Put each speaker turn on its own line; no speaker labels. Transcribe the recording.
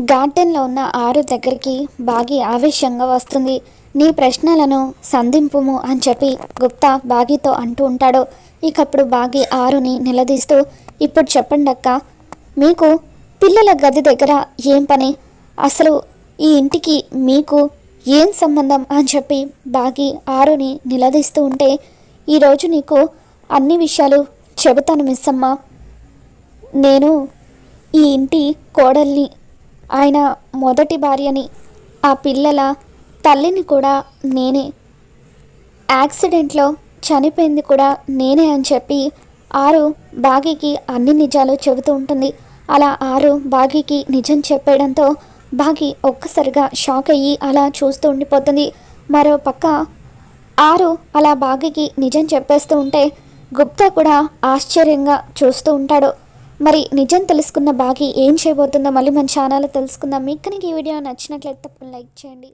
గార్డెన్లో ఉన్న ఆరు దగ్గరికి బాగి ఆవేశంగా వస్తుంది. నీ ప్రశ్నలను సంధింపుము అని చెప్పి గుప్తా బాగితో అంటూ ఉంటాడు. ఇకప్పుడు బాగి ఆరుని నిలదీస్తూ ఇప్పుడు చెప్పండి అక్క మీకు పిల్లల గది దగ్గర ఏం పని? అసలు ఈ ఇంటికి మీకు ఏం సంబంధం? అని చెప్పి బాగి ఆరుని నిలదీస్తూ ఉంటే ఈరోజు నీకు అన్ని విషయాలు చెబుతాను మిస్సమ్మ. నేను ఈ ఇంటి కోడల్ని ఆయన మొదటి భార్యని ఆ పిల్లల తల్లిని కూడా నేనే. యాక్సిడెంట్లో చనిపోయింది కూడా నేనే అని చెప్పి ఆరు బాగీకి అన్ని నిజాలు చెబుతూ ఉంటుంది. అలా ఆరు బాగీకి నిజం చెప్పేయడంతో బాగి ఒక్కసారిగా షాక్ అయ్యి అలా చూస్తూ ఉండిపోతుంది. మరో పక్క ఆరు అలా బాగికి నిజం చెప్పేస్తూ ఉంటే గుప్తా కూడా ఆశ్చర్యంగా చూస్తూ ఉంటాడు. మరి నిజం తెలుసుకున్న బాగి ఏం చేయబోతుందో మళ్ళీ మన ఛానల్లో తెలుసుకుందాం. మీకు కనుక ఈ వీడియో నచ్చినట్లయితే తప్పని లైక్ చేయండి.